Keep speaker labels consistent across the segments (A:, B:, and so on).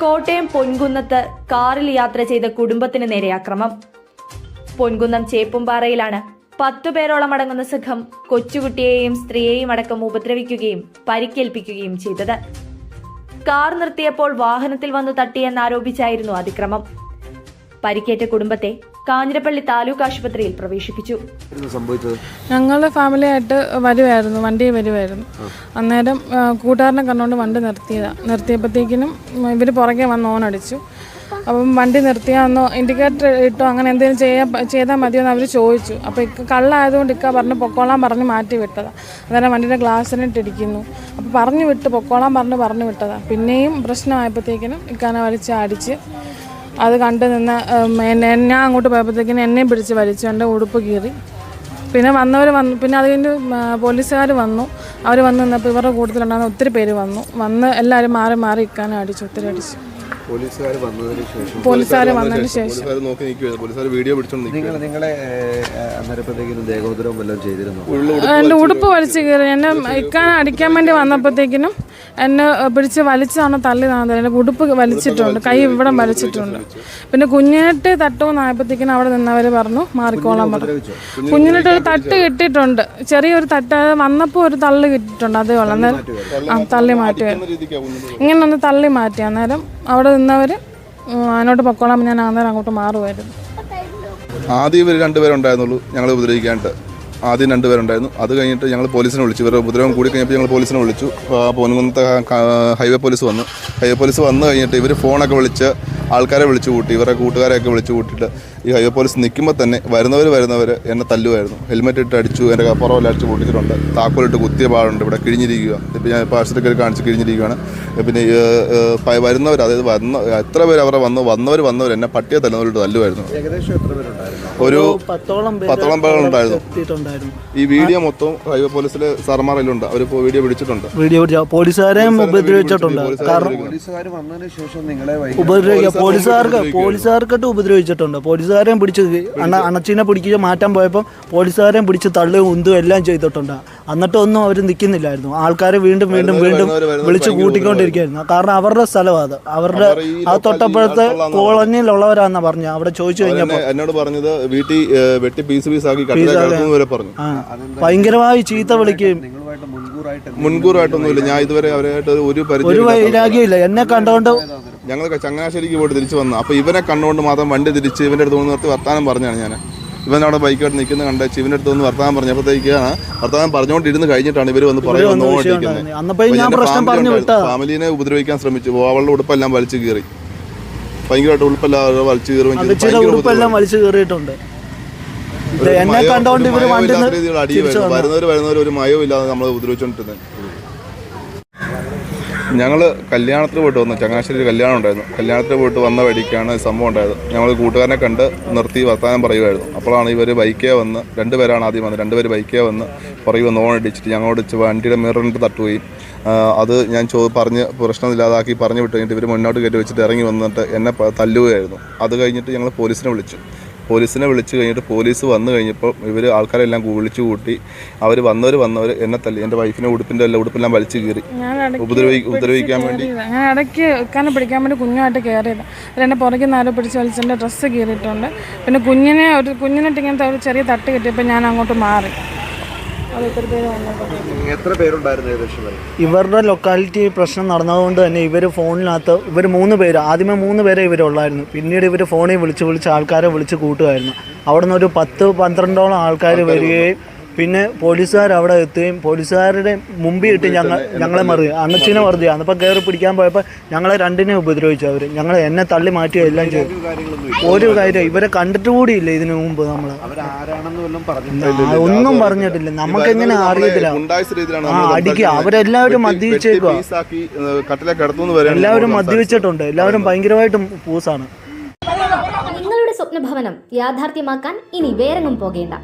A: കോട്ടയം പൊൻകുന്നത്ത് കാറിൽ യാത്ര ചെയ്ത കുടുംബത്തിന് നേരെ അക്രമം. പൊൻകുന്നം ചേപ്പുംപാറയിലാണ് പത്തു പേരോളം അടങ്ങുന്ന സംഘം കൊച്ചുകുട്ടിയെയും സ്ത്രീയെയും അടക്കം ഉപദ്രവിക്കുകയും പരിക്കേൽപ്പിക്കുകയും ചെയ്തത്. കാർ നിർത്തിയപ്പോൾ വാഹനത്തിൽ വന്നു തട്ടിയെന്നാരോപിച്ചായിരുന്നു അതിക്രമം. പരിക്കേറ്റ കുടുംബത്തെ കാഞ്ഞിരപ്പള്ളി താലൂക്ക് ആശുപത്രിയിൽ പ്രവേശിപ്പിച്ചു.
B: ഞങ്ങളുടെ ഫാമിലി
C: ആയിട്ട് ഫാമിലിയായിട്ട് വരുമായിരുന്നു വണ്ടി വരുമായിരുന്നു അന്നേരം കൂട്ടുകാരനെ കണ്ടുകൊണ്ട് വണ്ടി നിർത്തിയതാണ് നിർത്തിയപ്പോഴത്തേക്കിനും ഇവർ പുറകെ വന്ന് ഓണടിച്ചു. അടിച്ചു അപ്പം വണ്ടി നിർത്തിയാന്നോ ഇൻഡിക്കേറ്റർ ഇട്ടോ അങ്ങനെ എന്തെങ്കിലും ചെയ്യാൻ ചെയ്താൽ മതിയോ എന്ന് അവർ ചോദിച്ചു. അപ്പോൾ ഇക്ക കള്ളായതുകൊണ്ട് ഇക്ക പറഞ്ഞ് പൊക്കോളാൻ പറഞ്ഞ് മാറ്റി വിട്ടതാണ് അന്നേരം വണ്ടിയുടെ ഗ്ലാസ്സിനിട്ടിരിക്കുന്നു അപ്പോൾ പറഞ്ഞു വിട്ട് പൊക്കോളാൻ പറഞ്ഞ് പറഞ്ഞു വിട്ടതാണ് പിന്നെയും പ്രശ്നമായപ്പോഴത്തേക്കിനും ഇക്കാനെ വലിച്ച് അടിച്ച് അത് കണ്ടു നിന്ന് എന്നെ അങ്ങോട്ട് പോയപ്പോഴത്തേക്കിന് എന്നെയും പിടിച്ച് വലിച്ചു എന്റെ ഉടുപ്പ് കീറി. പിന്നെ വന്നവർ വന്നു പിന്നെ അത് കഴിഞ്ഞ് പോലീസുകാർ വന്നു. അവർ വന്ന് നിന്നപ്പോൾ ഇവരുടെ കൂട്ടത്തിലുണ്ടാകുന്ന ഒത്തിരി പേര് വന്നു. വന്ന് എല്ലാവരും മാറി മാറി ഇക്കാനും അടിച്ചു ഒത്തിരി അടിച്ചു.
B: പോലീസുകാർ വന്നതിന് ശേഷം
C: പോലീസുകാർ വന്നതിന് ശേഷം
D: പോലീസുകാർ നോക്കി പോലീസുകാർ വീഡിയോ പിടിച്ചോണ്ട്
B: നിങ്ങൾ നിങ്ങളെ അന്നേരപ്പോഴത്തേക്കും ദേഹോദരവും വല്ലതും ചെയ്തിരുന്നു?
C: എന്റെ ഉടുപ്പ് വലിച്ചു കയറി എന്നെ ഇക്കാൻ അടിക്കാൻ വേണ്ടി വന്നപ്പോഴത്തേക്കിനും എന്നെ പിടിച്ച് വലിച്ചാണ് തള്ളിയതാണ് എന്റെ ഉടുപ്പ് വലിച്ചിട്ടുണ്ട്. കൈ ഇവിടെ വലിച്ചിട്ടുണ്ട്. പിന്നെ കുഞ്ഞിനിട്ട് തട്ടുമെന്നായപ്പോഴത്തേക്കിനും അവിടെ നിന്നവർ പറഞ്ഞു മാറിക്കോളാൻ പറഞ്ഞു. കുഞ്ഞിനിട്ട് ഒരു തട്ട് കിട്ടിയിട്ടുണ്ട്. ചെറിയൊരു തട്ട് അത് വന്നപ്പോൾ ഒരു തള്ളി കിട്ടിയിട്ടുണ്ട്. അതേ ഉള്ളു. അന്നേരം ആ തള്ളി മാറ്റി ഇങ്ങനെ ഒന്ന് തള്ളി മാറ്റി. അന്നേരം അവിടെ നിന്നവർ അതിനോട്ട് പൊക്കോളാൻ ഞാൻ അന്നേരം അങ്ങോട്ട് മാറുമായിരുന്നു.
D: ആദ്യം ഇവർ രണ്ടുപേരുണ്ടായിരുന്നുള്ളൂ ഞങ്ങൾ ഉപദ്രവിക്കാനായിട്ട്. ആദ്യം രണ്ടുപേരുണ്ടായിരുന്നു. അത് കഴിഞ്ഞിട്ട് ഞങ്ങൾ പോലീസിനെ വിളിച്ചു. ഇവരുടെ ഉപദ്രവം കൂടി കഴിഞ്ഞപ്പോൾ ഞങ്ങൾ പോലീസിനെ വിളിച്ചു. പൊൻകുന്നത്തെ ഹൈവേ പോലീസ് വന്നു. ഹൈവേ പോലീസ് വന്നു കഴിഞ്ഞിട്ട് ഇവർ ഫോണൊക്കെ വിളിച്ച് ആൾക്കാരെ വിളിച്ചു കൂട്ടി ഇവരുടെ കൂട്ടുകാരെയൊക്കെ വിളിച്ചു കൂട്ടിയിട്ട് ഈ ഹൈവേ പോലീസ് നിൽക്കുമ്പോൾ തന്നെ വരുന്നവർ വരുന്നവർ എന്നെ തല്ലുമായിരുന്നു. ഹെൽമെറ്റ് ഇട്ട് അടിച്ചു എന്റെ പുറമെല്ലാം അടിച്ച് പൊട്ടിച്ചിട്ടുണ്ട്. താക്കോലിട്ട് കുത്തിയ പാടുണ്ട് ഇവിടെ കിഴിഞ്ഞിരിക്കുക ഇപ്പം ഞാൻ ഇപ്പോൾ ആശുപത്രിയിൽ കാണിച്ച് കിഴിഞ്ഞിരിക്കുകയാണ് പിന്നെ വരുന്നവർ അതായത് വന്ന എത്ര പേര് അവരെ വന്നു വന്നവർ വന്നവർ എന്നെ പട്ടിയെ തല്ലുന്നവരോട് തല്ലുമായിരുന്നു.
B: ഏകദേശം എത്ര പേരുണ്ടായിരുന്നു?
D: ഒരു
E: പത്തോളം
D: പത്തോളം പേരുണ്ടായിരുന്നു
E: ഉണ്ടായിരുന്നു.
D: ഈ വീഡിയോ മൊത്തം ഹൈവേ പോലീസിലെ സർമാറിലുണ്ട് അവർ വീഡിയോ പിടിച്ചിട്ടുണ്ട്
E: വീഡിയോ പിടിച്ച പോലീസുകാരെയും ഉപദ്രവിച്ചിട്ടുണ്ട്. കാരണം
B: പോലീസുകാർ
E: പോലീസുകാർക്ക് പോലീസുകാർക്കിട്ട് ഉപദ്രവിച്ചിട്ടുണ്ട്. പോലീസുകാരെയും പിടിച്ച് അണ അണച്ചിനെ പിടിക്കുക മാറ്റാൻ പോയപ്പോൾ പോലീസുകാരെയും പിടിച്ച് തള്ളുകയും ഉന്തും എല്ലാം ചെയ്തിട്ടുണ്ട്. എന്നിട്ടൊന്നും അവർ നിൽക്കുന്നില്ലായിരുന്നു ആൾക്കാരെ വീണ്ടും വീണ്ടും വീണ്ടും വിളിച്ച് കൂട്ടിക്കൊണ്ടിരിക്കുകയായിരുന്നു. കാരണം അവരുടെ സ്ഥലമാണ് അത്. അവരുടെ ആ തൊട്ടപ്പുറത്തെ കോളനിയിലുള്ളവരാന്നാ പറഞ്ഞു അവിടെ ചോദിച്ചു കഴിഞ്ഞപ്പോൾ
D: എന്നോട് പറഞ്ഞത് വീട്ടിൽ വെട്ടി പീസ് പീസ് ആക്കി പറഞ്ഞു.
E: ഭയങ്കരമായി ചീത്ത വിളിക്കുകയും
D: മുൻകൂറായിട്ടൊന്നുമില്ല. ഞാൻ ഇതുവരെ അവരായിട്ട് ഒരു
E: ഒരു വൈരാഗ്യമില്ല എന്നെ കണ്ടുകൊണ്ട്
D: ഞങ്ങൾ ചങ്ങനാശ്ശേരിക്ക് പോയിട്ട് തിരിച്ചു വന്നു. അപ്പോൾ ഇവനെ കണ്ടുകൊണ്ട് മാത്രം വണ്ടി തിരിച്ച് ഇവന്റെ അടുത്ത് നിന്ന് നിർത്തി വർത്താനം പറഞ്ഞാണ് ഞാൻ ഇവൻ അവിടെ ബൈക്കായിട്ട് നിൽക്കുന്ന കണ്ടേച്ച് ഇവന്റെ അടുത്ത് നിന്ന് വർത്താനം പറഞ്ഞപ്പോഴത്തേക്കാണ് വർത്താനം പറഞ്ഞുകൊണ്ടിരുന്ന് കഴിഞ്ഞിട്ടാണ് ഇവർ വന്ന്
E: പറയുന്നത്
D: ഫാമിലിനെ ഉപദ്രവിക്കാൻ ശ്രമിച്ചു. അവളുടെ ഉടുപ്പെല്ലാം വലിച്ചു കീറി. ഭയങ്കരമായിട്ട് ഉടുപ്പെല്ലാം വലിച്ചു ഭയങ്കര
E: ഉടുപ്പെല്ലാം വലിച്ചു
D: ഒരു
E: എന്നെ കണ്ടോണ്ട്
D: ഇവർ. വരുന്നവര് വരുന്നവര് ഒരു മയോ ഇല്ലാതെ നമ്മൾ ഉപദ്രവിച്ചോണ്ടിരുന്നത് ഞങ്ങൾ കല്യാണത്തിന് പോയിട്ട് വന്നു. ചങ്ങനാശ്ശേരി കല്യാണം ഉണ്ടായിരുന്നു. കല്യാണത്തിന് പോയിട്ട് വന്ന വഴിക്കാണ് സംഭവം ഉണ്ടായത്. ഞങ്ങൾ കൂട്ടുകാരനെ കണ്ട് നിർത്തി വർത്താനം പറയുമായിരുന്നു. അപ്പോഴാണ് ഇവർ ബൈക്കേ വന്ന് രണ്ടുപേരാണ് ആദ്യം വന്നത്. രണ്ടുപേർ ബൈക്കേ വന്ന് പുറകെ വന്ന് ഓണടിച്ചിട്ട് ഞങ്ങളോട് വണ്ടിയുടെ മിററിന്റെ തട്ടുകയും അത് ഞാൻ ചോ പറഞ്ഞ് പ്രശ്നമില്ലാതാക്കി പറഞ്ഞു വിട്ട് കഴിഞ്ഞിട്ട് ഇവർ മുന്നോട്ട് കയറ്റി വെച്ചിട്ട് ഇറങ്ങി വന്നിട്ട് എന്നെ തല്ലുകയായിരുന്നു. അത് കഴിഞ്ഞിട്ട് ഞങ്ങൾ പോലീസിനെ വിളിച്ചു. പോലീസിനെ വിളിച്ച് കഴിഞ്ഞിട്ട് പോലീസ് വന്നു കഴിഞ്ഞപ്പോൾ ഇവർ ആൾക്കാരെല്ലാം വിളിച്ചു കൂട്ടി അവർ വന്നവർ വന്നവർ എന്നെ തല്ലി എന്റെ വൈഫിനെ ഉടുപ്പിന്റെ എല്ലാം ഉടുപ്പെല്ലാം വലിച്ചു ഉപദ്രവി ഉപദ്രവിക്കാൻ വേണ്ടി.
C: ഞാൻ ഇടയ്ക്ക് ഇക്കാനെ പിടിക്കാൻ വേണ്ടി കുഞ്ഞുമായിട്ട് കയറിയത്. എന്റെ പുറകിൽ ആരോ പിടിച്ച് വലിച്ചെന്റെ ഡ്രസ്സ് കീറിയിട്ടുണ്ട്. പിന്നെ കുഞ്ഞിനെ ഒരു കുഞ്ഞിനിട്ട് ഇങ്ങനത്തെ ഒരു ചെറിയ തട്ട് കിട്ടിയപ്പോൾ ഞാൻ അങ്ങോട്ട് മാറി അത് ഒത്തിരി പേര് വന്നപ്പോൾ
B: എത്ര പേരുണ്ടായിരുന്നു ഏകദേശം?
E: ഇവരുടെ ലൊക്കാലിറ്റി പ്രശ്നം നടന്നതുകൊണ്ട് തന്നെ ഇവർ ഫോണിനകത്ത് ഇവർ മൂന്ന് പേര് ആദ്യമേ മൂന്ന് പേരെ ഇവരുള്ളായിരുന്നു പിന്നീട് ഇവർ ഫോണിൽ വിളിച്ച് വിളിച്ച് ആൾക്കാരെ വിളിച്ച് കൂട്ടുമായിരുന്നു അവിടെ നിന്ന് ഒരു പത്ത് പന്ത്രണ്ടോളം ആൾക്കാർ വരികയും പിന്നെ പോലീസുകാർ അവിടെ എത്തുകയും പോലീസുകാരുടെ മുമ്പിൽ ഇട്ട് ഞങ്ങൾ ഞങ്ങളെ മറി അണ്ണച്ചിനെ മറുതിയാണ് അപ്പോൾ കയറി പിടിക്കാൻ പോയപ്പോൾ ഞങ്ങളെ രണ്ടിനെ ഉപദ്രവിച്ചു അവർ ഞങ്ങൾ എന്നെ തള്ളി മാറ്റുക എല്ലാം ചെയ്തു.
B: ഒരു
E: കാര്യം ഇവരെ കണ്ടിട്ട് കൂടിയില്ല ഇതിനു മുമ്പ് നമ്മൾ ഒന്നും പറഞ്ഞിട്ടില്ല. നമുക്ക് എങ്ങനെ അറിയത്തില്ല. ആ അടിക്കുക അവരെല്ലാവരും മദ്യപിച്ചേക്കുക എല്ലാവരും മദ്യപിച്ചിട്ടുണ്ട്. എല്ലാവരും ഭയങ്കരമായിട്ടും പൂസാണ്.
F: നിങ്ങളുടെ സ്വപ്നഭവനം യാഥാർത്ഥ്യമാക്കാൻ ഇനി വേറെങ്ങും പോകേണ്ട.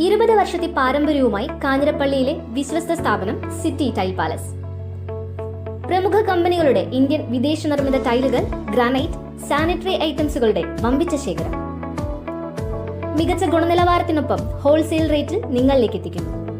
F: ഇരുപത് വർഷത്തെ പാരമ്പര്യവുമായി കാഞ്ഞിരപ്പള്ളിയിലെ വിശ്വസ്ത സ്ഥാപനം സിറ്റി ടൈൽ പാലസ്. പ്രമുഖ കമ്പനികളുടെ ഇന്ത്യൻ വിദേശ നിർമ്മിത ടൈലുകൾ ഗ്രാനൈറ്റ് സാനിറ്ററി ഐറ്റംസുകളുടെ വമ്പിച്ച ശേഖരം. മികച്ച ഗുണനിലവാരത്തിനൊപ്പം ഹോൾസെയിൽ റേറ്റിൽ നിങ്ങളിലേക്ക് എത്തിക്കുന്നു